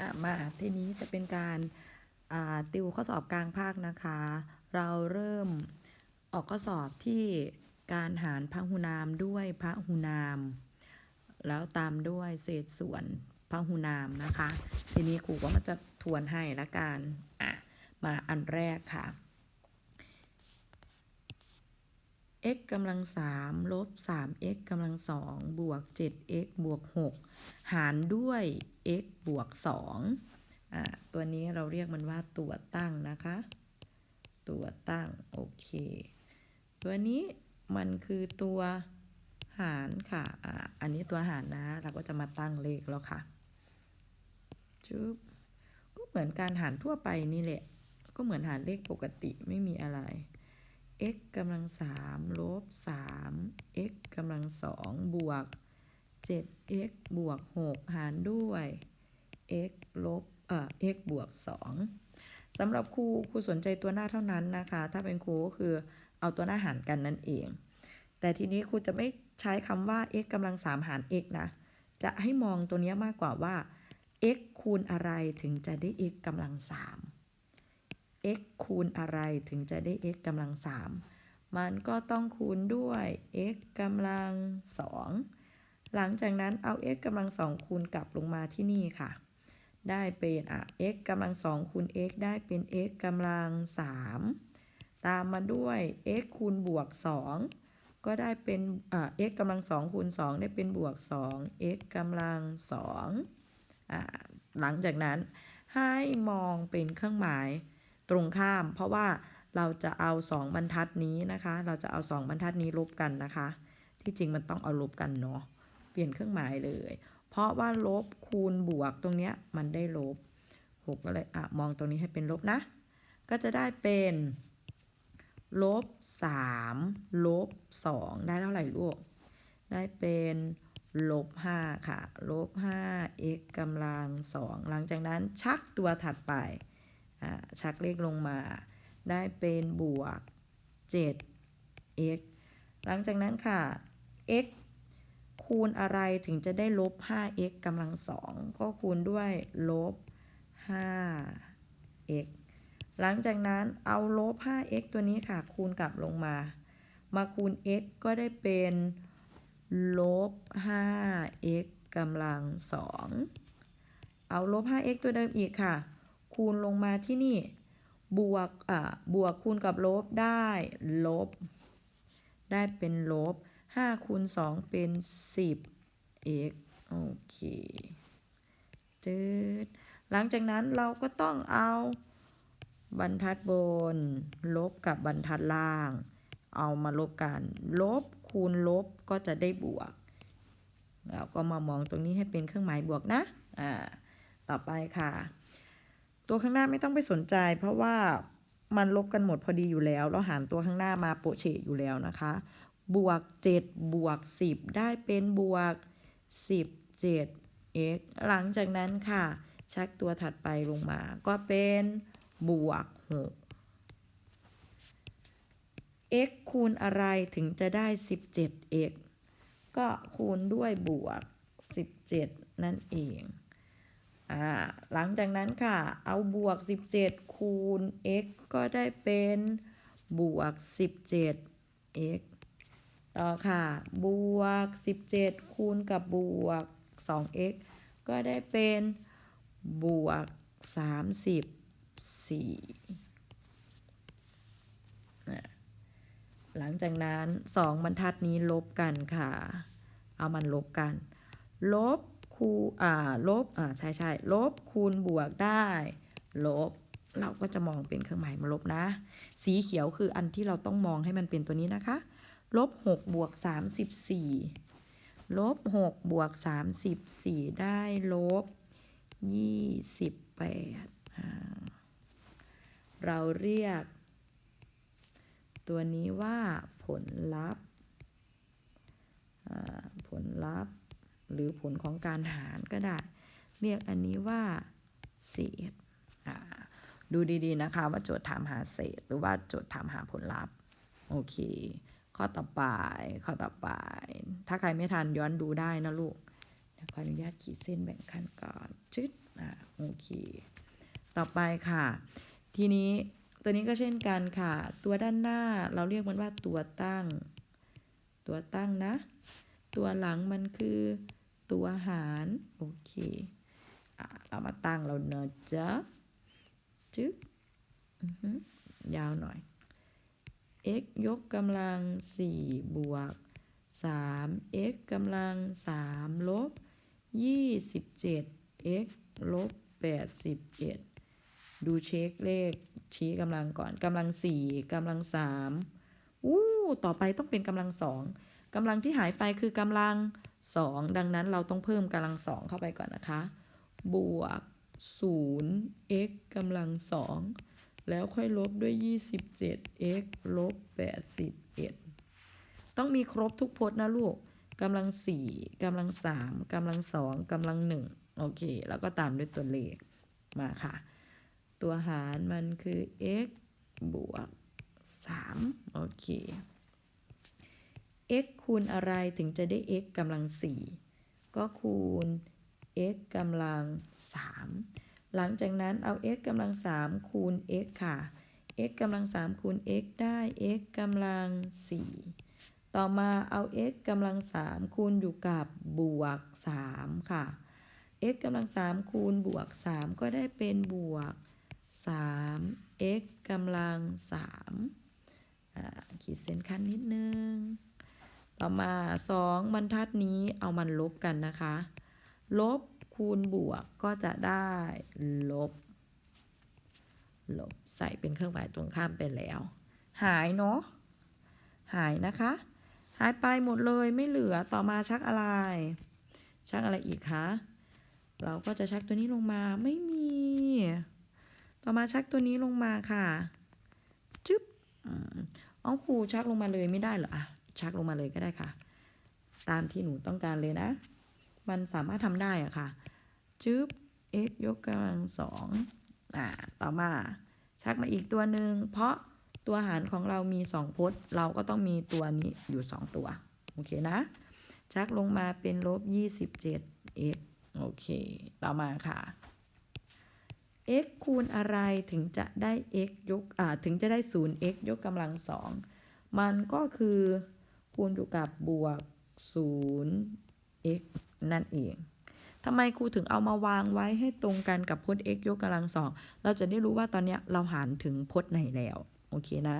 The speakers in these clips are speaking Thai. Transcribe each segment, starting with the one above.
อะมาทีนี้จะเป็นการอ่าติวข้อสอบกลางภาคนะคะ เราเริ่มออกข้อสอบที่การหารพหุนามด้วยพหุนาม แล้วตามด้วยเศษส่วนพหุนามนะคะ ทีนี้ครูก็มาจะทวนให้ละกันอะมาอันแรกค่ะ x กำลังสามลบสาม x กำลังสองบวกเจ็ด x บวกหกหารด้วย x บวกสองอ่าตัวนี้เราเรียกมันว่าตัวตั้งนะคะ ตัวตั้ง โอเค ตัวนี้มันคือตัวหารค่ะอ่าอันนี้ตัวหารนะ เราก็จะมาตั้งเลขแล้วค่ะจุ๊บก็เหมือนการหารทั่วไปนี่แหละ ก็เหมือนหารเลขปกติไม่มีอะไร x กำลังสามลบสาม x กำลังสองบวก 7x บวก 6 หารด้วย x ลบเอ่อ x บวก 2สำหรับครูครูสนใจตัวหน้าเท่านั้นนะคะ ถ้าเป็นครูก็คือเอาตัวหน้าหารกันนั่นเอง แต่ทีนี้ครูจะไม่ใช้คำว่า x กำลัง3หาร x นะ จะให้มองตัวนี้มากกว่าว่า x คูณอะไรถึงจะได้ x กำลัง3 x คูณอะไรถึงจะได้ x กำลัง 3 มันก็ต้องคูณด้วย x กำลัง 2 หลังจากนั้นเอา x กำลัง 2 คูณกลับลงมาที่นี่ค่ะ ได้เป็นอะ x กำลัง 2 คูณ x ได้เป็น x กำลัง 3 ตามมาด้วย x คูณบวก 2 ก็ได้เป็นอ่า x กำลัง 2 คูณ 2 ได้เป็นบวก 2 x กำลัง 2อ่าหลังจากนั้นให้มองเป็นเครื่องหมาย ตรงข้าม เพราะว่าเราจะเอา 2 บรรทัดนี้นะคะ เราจะเอา 2 บรรทัดนี้ลบกันนะคะ ที่จริงมันต้องเอาลบกันเนาะ เปลี่ยนเครื่องหมายเลย เพราะว่าลบคูณบวกตรงเนี้ยมันได้ลบหกก็เลยอะมองตรงนี้ให้เป็นลบนะ ก็จะได้เป็นลบ3ลบ2ได้เท่าไหร่ลูก ได้เป็นลบ5ค่ะ ลบ5 x กำลัง 2 หลังจากนั้นชักตัวถัดไป ชักเลขลงมา ได้เป็นบวก 7 x หลังจากนั้นค่ะ x คูณอะไรถึงจะได้ลบ 5x กำลังสองก็คูณด้วยลบ 5x หลังจากนั้นเอาลบ 5x ตัวนี้ค่ะ คูณกลับลงมา มาคูณ x ก็ได้เป็นลบ 5x กำลังสอง เอาลบ 5x ตัวเดิมอีกค่ะ คูณลงมาที่นี่ บวกอ่าบวกคูณกับลบได้ลบ ได้เป็นลบ5คูณ2เป็น 10 x โอเคจืดหลังจากนั้นเราก็ต้องเอาบรรทัดบน ลบกับบรรทัดล่าง เอามาลบกัน ลบคูณลบก็จะได้บวก เราก็มามองตรงนี้ให้เป็นเครื่องหมายบวกนะ อ่า ต่อไปค่ะ ตัวข้างหน้าไม่ต้องไปสนใจ เพราะว่ามันลบกันหมดพอดีอยู่แล้ว เราหารตัวข้างหน้ามาโปะเฉะอยู่แล้วนะคะ บวก 7 บวก 10 ได้เป็นบวก 17 x หลังจากนั้นค่ะ ชักตัวถัดไปลงมา ก็เป็นบวก 6 x คูณอะไรถึงจะได้ 17x ก็คูณด้วยบวก 17 นั่นเอง หลังจากนั้นค่ะ เอาบวก 17 คูณ x ก็ได้เป็นบวก 17x ต่อค่ะ บวก 17 คูณกับบวก 2x ก็ได้เป็นบวก 34นะหลังจากนั้น 2 บรรทัดนี้ลบกันค่ะ เอามันลบกัน ลบ คูอ่าลบอ่าใช่ใช่ลบคูณบวกได้ ลบ เราก็จะมองเป็นเครื่องหมายมาลบนะ สีเขียวคืออันที่เราต้องมองให้มันเป็นตัวนี้นะคะ ลบ6บวก34ลบ6บวก34ได้ลบ28อ่าเราเรียก ตัวนี้ว่าผลลัพธ์อ่าผลลัพธ์ หรือผลของการหารก็ได้ เรียกอันนี้ว่าเศษดูดีๆนะคะว่าโจทย์ถามหาเศษ หรือว่าโจทย์ถามหาผลลัพธ์โอเค ข้อต่อไปข้อต่อไป ถ้าใครไม่ทันย้อนดูได้นะลูกเดี๋ยวขออนุญาตขีดเส้นแบ่งขั้นก่อนจึ๊ดอ่าโอเคต่อไปค่ะ ทีนี้ตัวนี้ก็เช่นกันค่ะ ตัวด้านหน้าเราเรียกมันว่าตัวตั้ง ตัวตั้งนะ ตัวหลังมันคือ ตัวหารโอเคอเรามาตั้งเราเนอะจ๊ะจึ๊บยาวหน่อย x ยกกำลัง 4 บวก 3 x กำลัง 3 ลบ 27 x ลบ 81 ดูเช็คเลขชี้กำลังก่อนกำลัง 4กำลัง3อู้ต่อไปต้องเป็นกำลัง 2กำลังที่หายไปคือกำลัง 2 ดังนั้นเราต้องเพิ่มกำลัง2เข้าไปก่อนนะคะ บวก 0 x กำลัง2แล้วค่อยลบด้วย 27 x ลบ 81 ต้องมีครบทุกพจน์นะลูกกำลัง4กำลัง3กำลัง2กำลัง1โอเค แล้วก็ตามด้วยตัวเลขมาค่ะ ตัวหารมันคือ x บวก3โอเค x คูณอะไรถึงจะได้ x กำลัง 4 ก็คูณ x กำลัง 3 หลังจากนั้นเอา x กำลัง 3 คูณ x ค่ะ x กำลัง 3 คูณ x ได้ x กำลัง 4 ต่อมาเอา x กำลัง 3 คูณอยู่กับบวก 3 ค่ะ x กำลัง 3 คูณบวก 3 ก็ได้เป็นบวก 3 x กำลัง3ขีดเส้นขั้นนิดนึง ต่อมา 2 บรรทัดนี้เอามันลบกันนะคะ ลบคูณบวกก็จะได้ลบ ลบใส่เป็นเครื่องหมายตรงข้ามไปแล้ว หายเนาะ หายนะคะ หายไปหมดเลยไม่เหลือต่อมาชักอะไร ชักอะไรอีกคะ เราก็จะชักตัวนี้ลงมาไม่มี ต่อมาชักตัวนี้ลงมาค่ะ จึ๊บอืมเอครูชักลงมาเลยไม่ได้เหรออะ ชักลงมาเลยก็ได้ค่ะ ตามที่หนูต้องการเลยนะ มันสามารถทำได้อะค่ะจึ๊บ x ยกกำลังสองอ่าต่อมา ชักมาอีกตัวหนึ่งเพราะตัวหารของเรามีสองพจน์ เราก็ต้องมีตัวนี้อยู่สองตัว โอเคนะ ชักลงมาเป็นลบยี่สิบเจ็ด x โอเค ต่อมาค่ะ x คูณอะไรถึงจะได้ x ยก อ่า ถึงจะได้0 x ยกกำลังสอง มันก็คือ คูณอยู่กับบวก 0 x นั่นเองทำไมครูถึงเอามาวางไว้ให้ตรงกันกับพจน์ x ยกกำลังสอง เราจะได้รู้ว่าตอนนี้เราหารถึงพจน์ไหนแล้ว โอเคนะ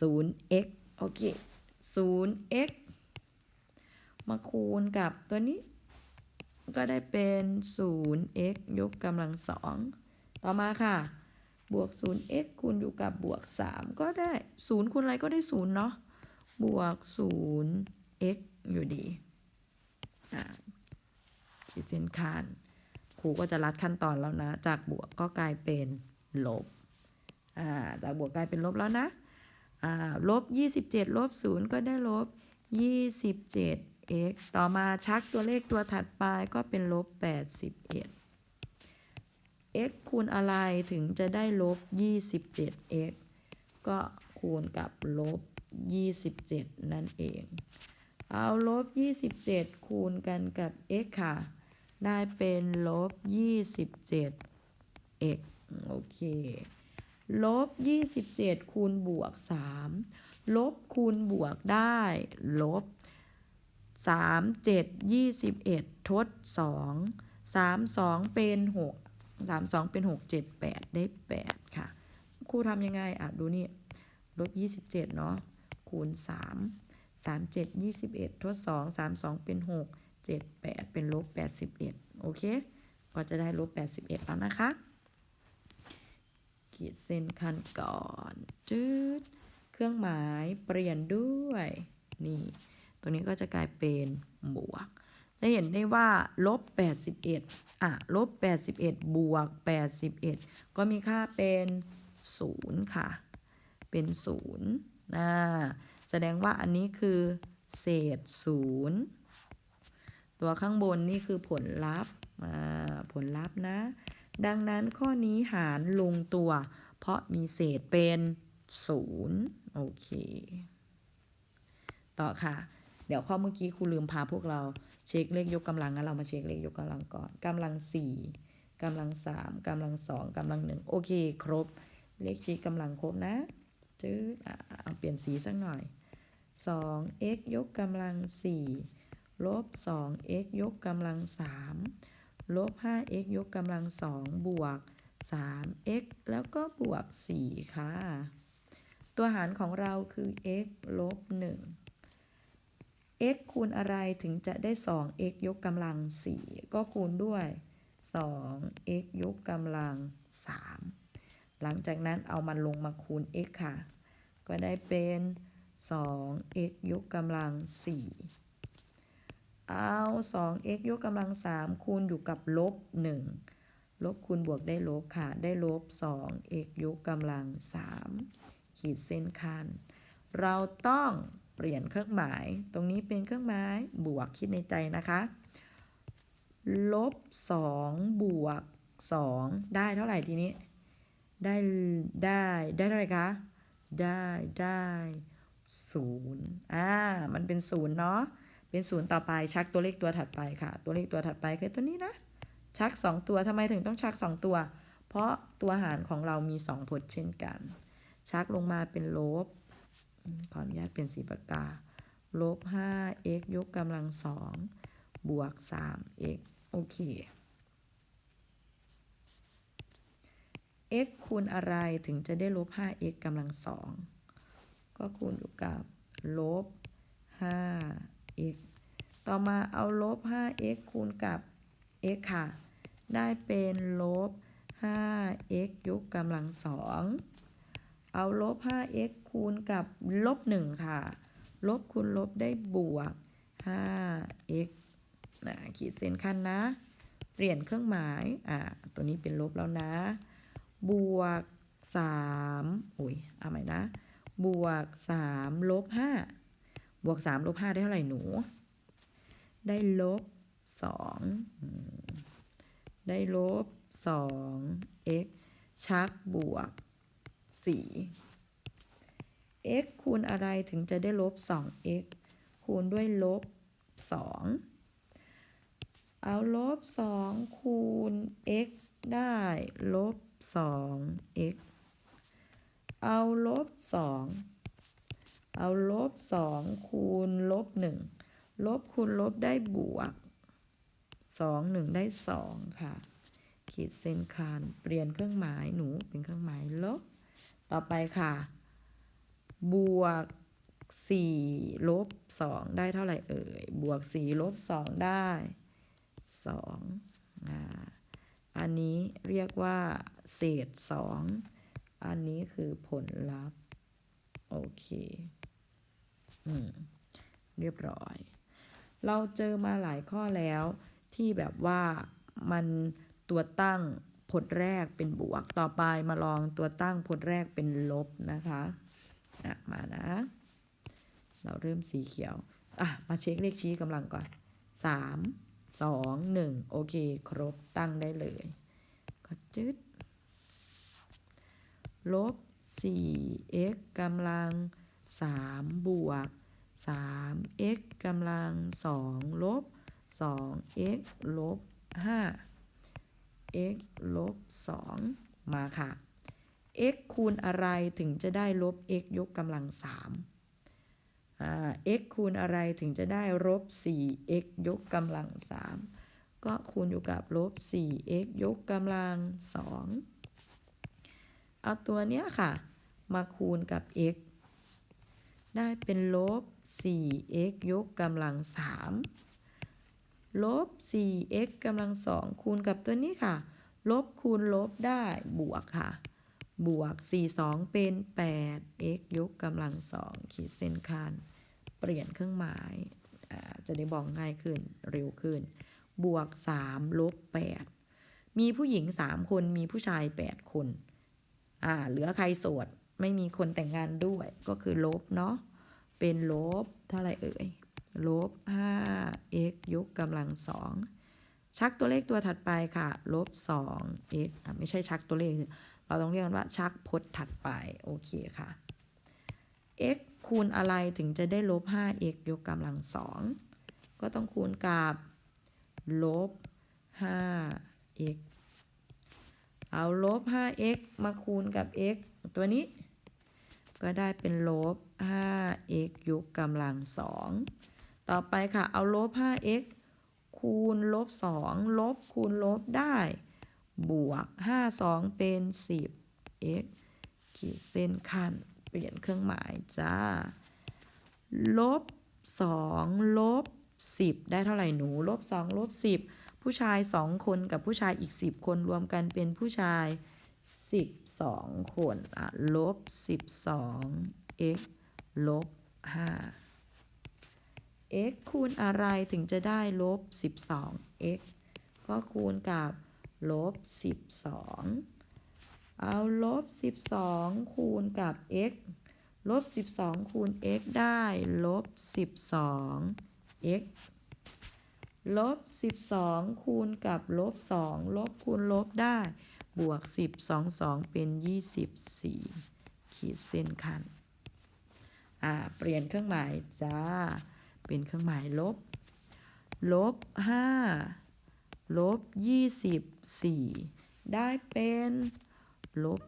0x โอเค 0x มาคูณกับตัวนี้ ก็ได้เป็น 0x ยกกำลังสอง ต่อมาค่ะ บวก 0x คูณอยู่กับบวก 3 ก็ได้ 0คูณอะไรก็ได้ 0 เนาะ บวก 0x อยู่ดีขีดเส้นข้านครูก็จะรัดขั้นตอนแล้วนะ จากบวกก็กลายเป็นลบจากบวกกลายเป็นลบแล้วนะอ่าลบ 27 ลบ 0 ก็ได้ลบ 27 x ต่อมาชักตัวเลขตัวถัดไปก็เป็นลบ 81 x คูณอะไรถึงจะได้ลบ 27x ก็คูณกับลบ 27 นั่นเอง เอาลบ 27 คูณกันกับ x ค่ะ ได้เป็นลบ 27x โอเค ลบ 27 คูณบวก 3 ลบคูณบวกได้ ลบ 3 7 21 ทด 2 3 2 เป็น 6 3 2 เป็น 6 7 8 ได้ 8 ค่ะ ครูทำยังไง อะ ดูนี่ ลบ 27 เนาะ คูณ 3 3 7 21 ทด 2 3 2 เป็น 6 7 8 เป็นลบ 81 โอเค ก็จะได้ลบ 81 แล้วนะคะ ขีดเส้นขั้นก่อนจืดเครื่องหมายเปลี่ยนด้วย นี่ ตรงนี้ก็จะกลายเป็นบวกได้เห็นได้ว่าลบ 81 อะ ลบ 81 บวก 81 ก็มีค่าเป็น 0 ค่ะ เป็น 0 นะแสดงว่าอันนี้คือเศษ0ตัวข้างบนนี่คือผลลัพธ์อ่าผลลัพธ์นะ ดังนั้นข้อนี้หารลงตัว เพราะมีเศษเป็น0โอเค ต่อค่ะ เดี๋ยวข้อเมื่อกี้ครูลืมพาพวกเราเช็คเลขยกกำลังงั้นเรามาเช็คเลขยกกำลังก่อนกำลังสี่กำลังสามกำลังสองกำลังหนึ่งโอเค ครบ เลขชี้กำลังครบนะ จืดเอาเปลี่ยนสีสักหน่อย 2x ยกกำลัง 4 ลบ 2x ยกกำลัง 3 ลบ 5x ยกกำลัง 2 บวก 3x แล้วก็บวก 4 ค่ะ ตัวหารของเราคือ x ลบ 1 x คูณอะไรถึงจะได้ 2x ยกกำลัง 4 ก็คูณด้วย 2x ยกกำลัง 3 หลังจากนั้นเอามันลงมาคูณ x ค่ะ ก็ได้เป็น 2x ยกกำลัง 4 เอา 2x ยกกำลัง 3 คูณอยู่กับลบ 1 ลบคูณบวกได้ลบค่ะ ได้ลบ 2x ยกกำลัง 3 ขีดเส้นคัน เราต้องเปลี่ยนเครื่องหมาย ตรงนี้เป็นเครื่องหมายบวกคิดในใจนะคะ ลบ 2 บวก 2 ได้เท่าไหร่ทีนี้ ได้ได้ได้เท่าไรคะได้ได้ศูนย์อ่ามันเป็นศูนย์เนาะเป็นศูนย์ต่อไปชักตัวเลขตัวถัดไปค่ะ ตัวเลขตัวถัดไปคือตัวนี้นะชัก 2 ตัวทำไมถึงต้องชัก 2 ตัว เพราะตัวหารของเรามี2พจน์เช่นกัน ชักลงมาเป็นลบขออนุญาตเป็นสีปากกาลบ 5x ยกกำลัง 2 บวก 3x โอเค x คูณอะไรถึงจะได้ลบ 5x กำลัง2ก็คูณอยู่กับลบ 5x ต่อมาเอาลบ 5x คูณกับ x ค่ะ ได้เป็นลบ 5x ยกกำลัง2เอาลบ 5x คูณกับลบ 1 ค่ะ ลบคูณลบได้บวก 5x นะขีดเส้นขั้นนะ เปลี่ยนเครื่องหมาย อ่า ตัวนี้เป็นลบแล้วนะ บวก3อุ้ยเอาใหม่นะ บวก3ลบ5บวก3ลบ5ได้เท่าไหร่หนู ได้ลบ2อืมได้ลบ 2x ชักบวก4 x คูณอะไรถึงจะได้ลบ 2x คูณด้วยลบ2เอาลบ2คูณ x ได้ลบ 2x เอาลบ 2 เอาลบ 2 คูณลบ 1 ลบคูณลบได้บวก 2 1 ได้ 2 ค่ะ ขีดเส้นคานเปลี่ยนเครื่องหมายหนูเป็นเครื่องหมายลบ ต่อไปค่ะ บวก 4 ลบ 2 ได้เท่าไหร่เอ่ย บวก 4 ลบ 2 ได้ 2อ่า อันนี้เรียกว่าเศษ2อันนี้คือผลลัพธ์ โอเค อืม เรียบร้อย เราเจอมาหลายข้อแล้วที่แบบว่ามันตัวตั้งพจน์แรกเป็นบวก ต่อไปมาลองตัวตั้งพจน์แรกเป็นลบนะคะอะมานะ เราเริ่มสีเขียว อะ มาเช็คเลขชี้กำลังก่อนสาม สองหนึ่งโอเค ครบตั้งได้เลยก็จึดลบ 4x กำลัง 3 บวก 3x กำลัง 2 ลบ 2x ลบ 5 x ลบ 2 มาค่ะ x คูณอะไรถึงจะได้ลบ x ยกกำลัง 3 x คูณอะไรถึงจะได้ลบ 4x ยกกำลัง 3 ก็คูณอยู่กับลบ 4x ยกกำลัง 2 เอาตัวเนี้ยค่ะ มาคูณกับ x ได้เป็นลบ 4x ยกกำลัง 3 ลบ 4x กำลัง 2 คูณกับตัวนี้ค่ะ ลบคูณลบได้บวกค่ะ บวก 4 2 เป็น 8x ยกกำลัง2ขีดเส้นคันเปลี่ยนเครื่องหมายาจะได้บอกง่ายขึ้นเร็วขึ้น บวก 3 ลบ 8 มีผู้หญิง 3 คนมีผู้ชาย 8 คนอ่าเหลือใครโสด ไม่มีคนแต่งงานด้วยก็คือลบเนาะเป็นลบเท่าไรเอ่ยลบ 5x ยกกำลัง2ชักตัวเลขตัวถัดไปค่ะ ลบ 2x อะไม่ใช่ชักตัวเลข เราต้องเรียกว่าชักพจน์ถัดไป โอเคค่ะ x คูณอะไรถึงจะได้ลบ 5x ยกกำลัง2ก็ต้องคูณกับลบ 5x เอาลบ 5x มาคูณกับ x ตัวนี้ ก็ได้เป็นลบ 5x ยกกำลังสองต่อไปค่ะ เอาลบ 5x คูณลบ 2 ลบคูณลบได้ บวก 5 2 เป็น 10x ขีดเส้นขั้น เปลี่ยนเครื่องหมายจ้า ลบ 2 ลบ 10 ได้เท่าไหร่หนู ลบ 2 ลบ 10 ผู้ชาย 2 คนกับผู้ชายอีก 10 คนรวมกันเป็นผู้ชาย 12 คน อะ ลบ 12 x ลบ 5 x คูณอะไรถึงจะได้ลบ 12 x ก็คูณกับ ลบ12เอาลบ12คูณกับ x ลบ12คูณ x ได้ลบ12 x ลบ12คูณกับลบ2ลบคูณลบได้ บวก10 2 2เป็น24ขีดเส้นคันอ่าเปลี่ยนเครื่องหมายจ้า เป็นเครื่องหมายลบ ลบ5 ลบ24ได้เป็นลบ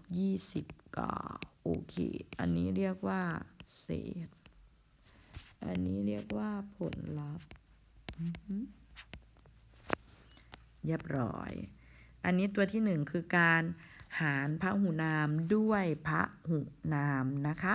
29โอเค อันนี้เรียกว่าเศษ อันนี้เรียกว่าผลลัพธ์เรียบร้อย อันนี้ตัวที่หนึ่งคือการหารพระหุนามด้วยพระหุนามนะคะ